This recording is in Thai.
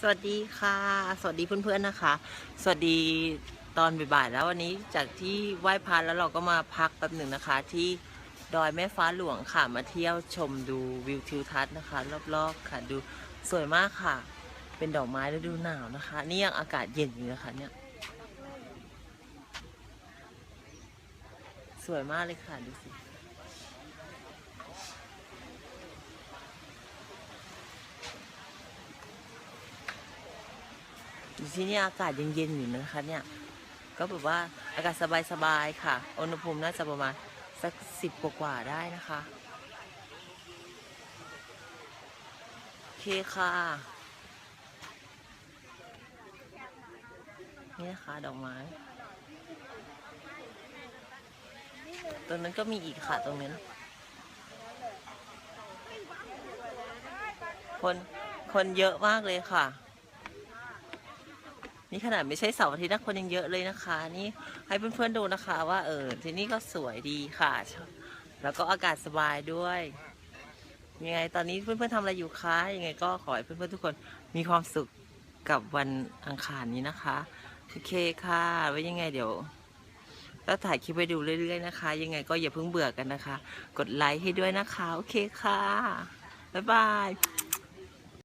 สวัสดีค่ะ สวัสดีเพื่อนๆนะคะ สวัสดีตอนบ่ายๆแล้ววันนี้จากที่ไหว้พระแล้วเราก็มาพักแป๊บหนึ่งนะคะ ที่ดอยแม่ฟ้าหลวงค่ะมาเที่ยวชมดูวิวทิวทัศน์นะคะ รอบๆค่ะดูสวยมากค่ะ เป็นดอกไม้ฤดูหนาวนะคะ นี่ยังอากาศเย็นอยู่นะคะเนี่ยสวยมากเลยค่ะดูสิ อยู่ที่นี่อากาศเย็นๆอยู่นะคะเนี่ย ก็แบบว่าอากาศสบายๆค่ะ อุณหภูมิน่าจะประมาณสักสิบกว่าๆได้นะคะ โอเคค่ะ นี่นะคะดอกไม้ ตรงนั้นก็มีอีกค่ะตรงนั้น คน คนเยอะมากเลยค่ะ นี่ขนาดไม่ใช่เสาร์อาทิตย์นะคนยังเยอะเลยนะคะ นี่ให้เพื่อนๆดูนะคะว่าเออที่นี่ก็สวยดีค่ะ แล้วก็อากาศสบายด้วยยังไงตอนนี้เพื่อนๆทำอะไรอยู่คะยังไงก็ขอให้เพื่อนๆทุกคนมีความสุขกับวันอังคารนี้นะคะโอเคค่ะ ไว้ยังไงเดี๋ยวก็ถ่ายคลิปไปดูเรื่อยๆนะคะ ยังไงก็อย่าเพิ่งเบื่อกันนะคะ กดไลค์ให้ด้วยนะคะ โอเคค่ะ บ๊ายบาย